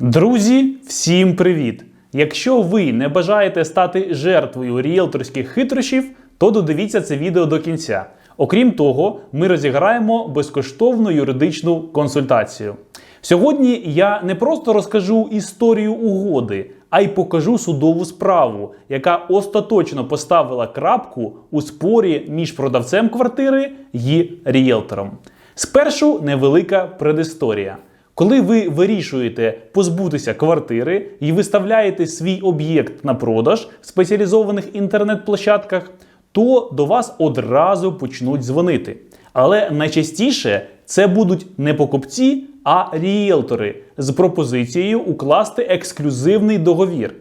Друзі, всім привіт! Якщо ви не бажаєте стати жертвою ріелторських хитрощів, то додивіться це відео до кінця. Окрім того, ми розіграємо безкоштовну юридичну консультацію. Сьогодні я не просто розкажу історію угоди, а й покажу судову справу, яка остаточно поставила крапку у спорі між продавцем квартири і ріелтором. Спершу невелика предісторія. Коли ви вирішуєте позбутися квартири і виставляєте свій об'єкт на продаж в спеціалізованих інтернет-площадках, то до вас одразу почнуть дзвонити. Але найчастіше це будуть не покупці, а ріелтори з пропозицією укласти ексклюзивний договір.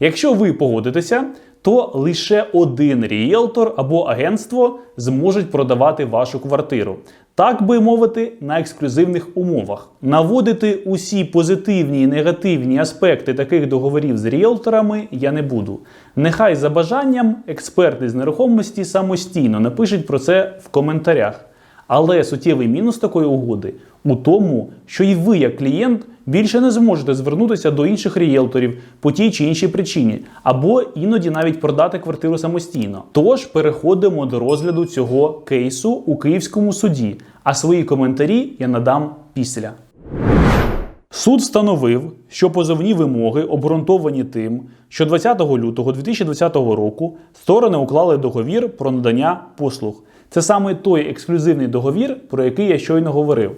Якщо ви погодитеся, то лише один ріелтор або агентство зможуть продавати вашу квартиру. Так би мовити, на ексклюзивних умовах. Наводити усі позитивні і негативні аспекти таких договорів з ріелторами я не буду. Нехай за бажанням експерти з нерухомості самостійно напишуть про це в коментарях. Але суттєвий мінус такої угоди у тому, що і ви, як клієнт, більше не зможете звернутися до інших ріелторів по тій чи іншій причині, або іноді навіть продати квартиру самостійно. Тож переходимо до розгляду цього кейсу у Київському суді. А свої коментарі я надам після. Суд встановив, що позовні вимоги обґрунтовані тим, що 20 лютого 2020 року сторони уклали договір про надання послуг. Це саме той ексклюзивний договір, про який я щойно говорив.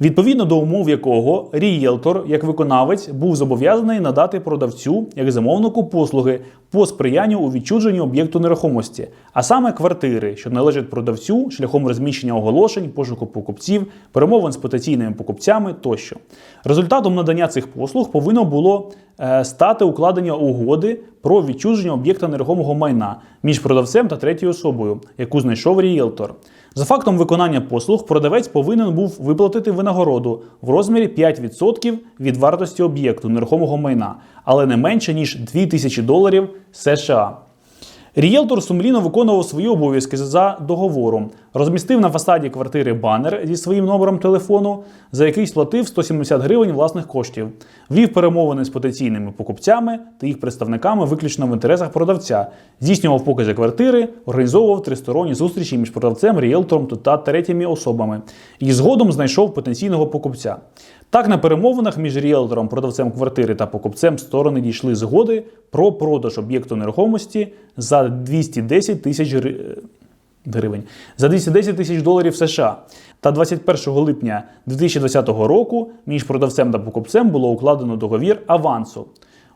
Відповідно до умов якого рієлтор, як виконавець, був зобов'язаний надати продавцю як замовнику послуги по сприянню у відчуженні об'єкту нерухомості, а саме квартири, що належать продавцю шляхом розміщення оголошень, пошуку покупців, перемовин з потенційними покупцями тощо. Результатом надання цих послуг повинно було е, стати укладення угоди про відчуження об'єкта нерухомого майна між продавцем та третьою особою, яку знайшов рієлтор. За фактом виконання послуг, продавець повинен був виплатити винагороду в розмірі 5% від вартості об'єкту нерухомого майна, але не менше ніж 2000 доларів США. Рієлтор сумлінно виконував свої обов'язки за договором, розмістив на фасаді квартири банер зі своїм номером телефону, за який сплатив 170 гривень власних коштів, вів перемовини з потенційними покупцями та їх представниками виключно в інтересах продавця, здійснював покази квартири, організовував тристоронні зустрічі між продавцем, ріелтором та третіми особами. І згодом знайшов потенційного покупця. Так, на перемовинах між ріелтором, продавцем квартири та покупцем сторони дійшли згоди про продаж об'єкту нерухомості за 210 тисяч гри- гривень за 210 тисяч доларів США. Та 21 липня 2020 року між продавцем та покупцем було укладено договір авансу.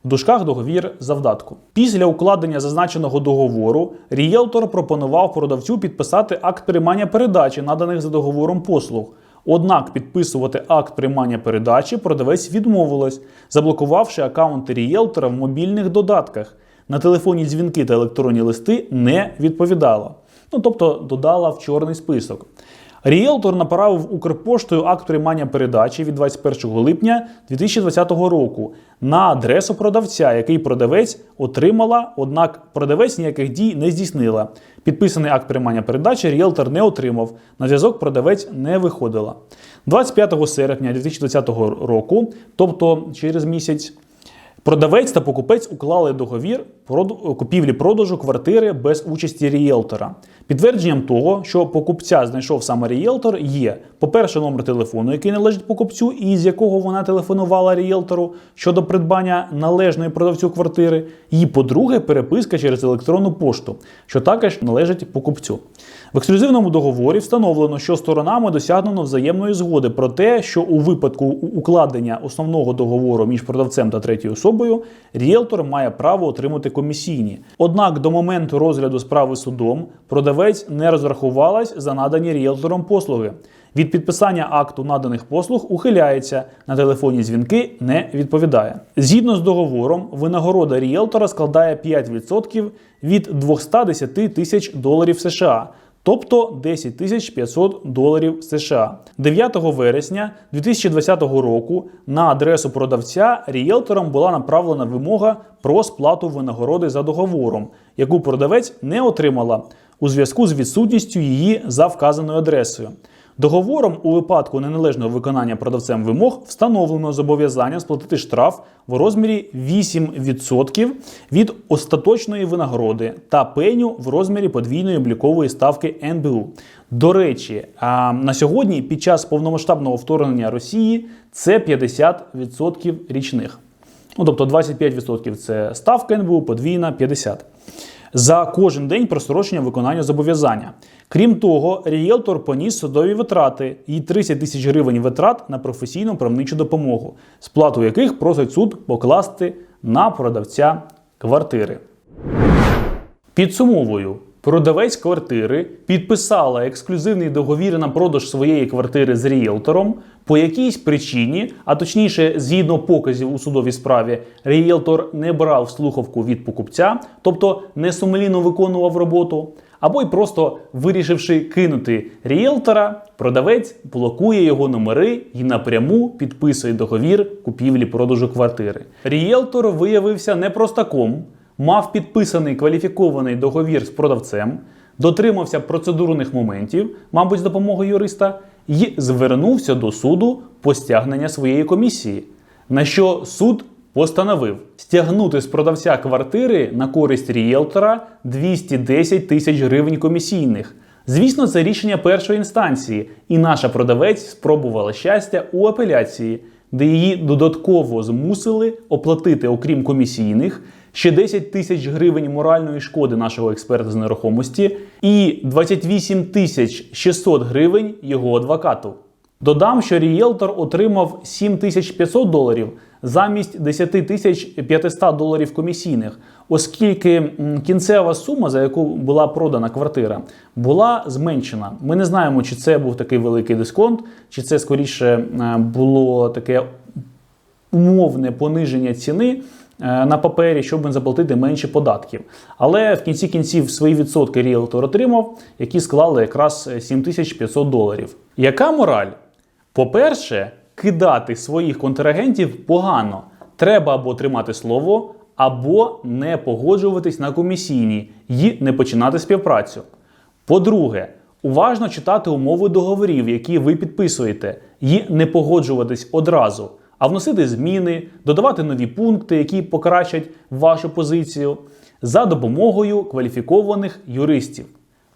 В дужках договір завдатку. Після укладення зазначеного договору ріелтор пропонував продавцю підписати акт приймання передачі, наданих за договором послуг. Однак підписувати акт приймання передачі продавець відмовилась, заблокувавши аккаунти ріелтора в мобільних додатках. На телефонні дзвінки та електронні листи не відповідала. Ну тобто додала в чорний список. Ріелтор направив Укрпоштою акт приймання передачі від 21 липня 2020 року на адресу продавця, який продавець отримала, однак продавець ніяких дій не здійснила. Підписаний акт приймання передачі ріелтор не отримав. На зв'язок продавець не виходила. 25 серпня 2020 року, тобто через місяць, Продавець та покупець уклали договір купівлі-продажу квартири без участі рієлтора. Підтвердженням того, що покупця знайшов саме рієлтор, є, по-перше, номер телефону, який належить покупцю, і з якого вона телефонувала рієлтору щодо придбання належної продавцю квартири. І, по-друге, переписка через електронну пошту, що також належить покупцю. В ексклюзивному договорі встановлено, що сторонами досягнено взаємної згоди про те, що у випадку укладення основного договору між продавцем та третьою особою ріелтор має право отримати комісійні. Однак до моменту розгляду справи судом продавець не розрахувалась за надані ріелтором послуги. Від підписання акту наданих послуг ухиляється, на телефонні дзвінки не відповідає. Згідно з договором, винагорода ріелтора складає 5% від 210 тисяч доларів США тобто 10 тисяч 500 доларів США. 9 вересня 2020 року на адресу продавця рієлтором була направлена вимога про сплату винагороди за договором, яку продавець не отримала у зв'язку з відсутністю її за вказаною адресою. Договором у випадку неналежного виконання продавцем вимог встановлено зобов'язання сплатити штраф в розмірі 8% від остаточної винагороди та пеню в розмірі подвійної облікової ставки НБУ. До речі, на сьогодні під час повномасштабного вторгнення Росії це 50% річних. Ну, тобто 25% це ставка НБУ, подвійна 50% за кожен день прострочення виконання зобов'язання. Крім того, рієлтор поніс судові витрати і 30 тисяч гривень витрат на професійну правничу допомогу, сплату яких просить суд покласти на продавця квартири. Підсумовую, продавець квартири підписала ексклюзивний договір на продаж своєї квартири з рієлтором. По якійсь причині, а точніше, згідно показів у судовій справі, рієлтор не брав слухавку від покупця, тобто не сумлінно виконував роботу, або й просто вирішивши кинути рієлтора, продавець блокує його номери і напряму підписує договір купівлі-продажу квартири. Рієлтор виявився не простаком, мав підписаний кваліфікований договір з продавцем, дотримався процедурних моментів, мабуть, з допомогою юриста, і звернувся до суду по стягнення своєї комісії. На що суд постановив стягнути з продавця квартири на користь рієлтора 210 тисяч гривень комісійних. Звісно, це рішення першої інстанції, і наша продавець спробувала щастя у апеляції, де її додатково змусили оплатити, окрім комісійних, ще 10 тисяч гривень моральної шкоди нашого експерта з нерухомості і 28 тисяч 600 гривень його адвокату. Додам, що рієлтор отримав 7500 доларів замість 10 тисяч 500 доларів комісійних, оскільки кінцева сума, за яку була продана квартира, була зменшена. Ми не знаємо, чи це був такий великий дисконт, чи це скоріше е, було таке умовне пониження ціни на папері, щоб заплатити менше податків. Але в кінці кінців свої відсотки ріелтор отримав, які склали якраз 7500 доларів. Яка мораль? По-перше, кидати своїх контрагентів погано. Треба або тримати слово, або не погоджуватись на комісійні і не починати співпрацю. По-друге, уважно читати умови договорів, які ви підписуєте, і не погоджуватись одразу, а вносити зміни, додавати нові пункти, які покращать вашу позицію, за допомогою кваліфікованих юристів.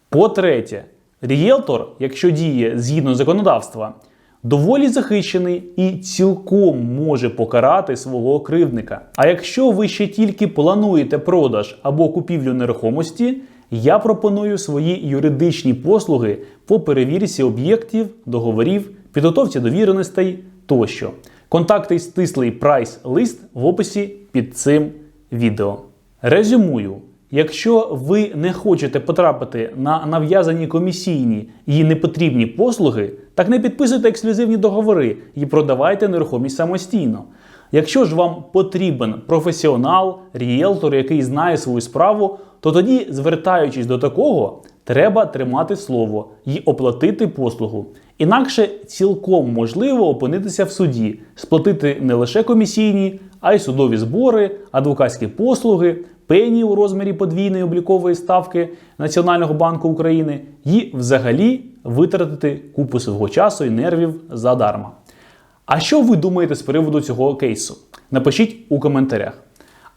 По-третє, рієлтор, якщо діє згідно законодавства, доволі захищений і цілком може покарати свого кривдника. А якщо ви ще тільки плануєте продаж або купівлю нерухомості, я пропоную свої юридичні послуги по перевірці об'єктів, договорів, підготовці довіреностей тощо. Контакти й стислий прайс-лист в описі під цим відео. Резюмую. Якщо ви не хочете потрапити на нав'язані комісійні і непотрібні послуги, так не підписуйте ексклюзивні договори і продавайте нерухомість самостійно. Якщо ж вам потрібен професіонал, рієлтор, який знає свою справу, то тоді, звертаючись до такого, треба тримати слово і оплатити послугу. Інакше цілком можливо опинитися в суді, сплатити не лише комісійні, а й судові збори, адвокатські послуги, пені у розмірі подвійної облікової ставки Національного банку України і взагалі витратити купу свого часу і нервів задарма. А що ви думаєте з приводу цього кейсу? Напишіть у коментарях.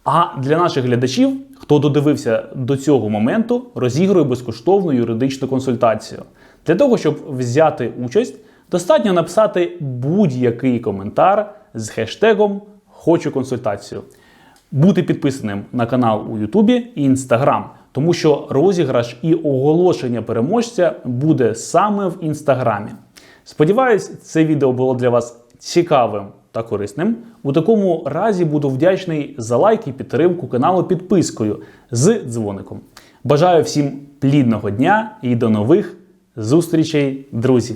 А для наших глядачів, хто додивився до цього моменту, розігрую безкоштовну юридичну консультацію. Для того, щоб взяти участь, достатньо написати будь-який коментар з хештегом Хочу консультацію. Бути підписаним на канал у Ютубі і Інстаграм, тому що розіграш і оголошення переможця буде саме в інстаграмі. Сподіваюсь, це відео було для вас цікавим та корисним. У такому разі буду вдячний за лайк і підтримку каналу підпискою з дзвоником. Бажаю всім плідного дня і до нових зустрічей, друзі!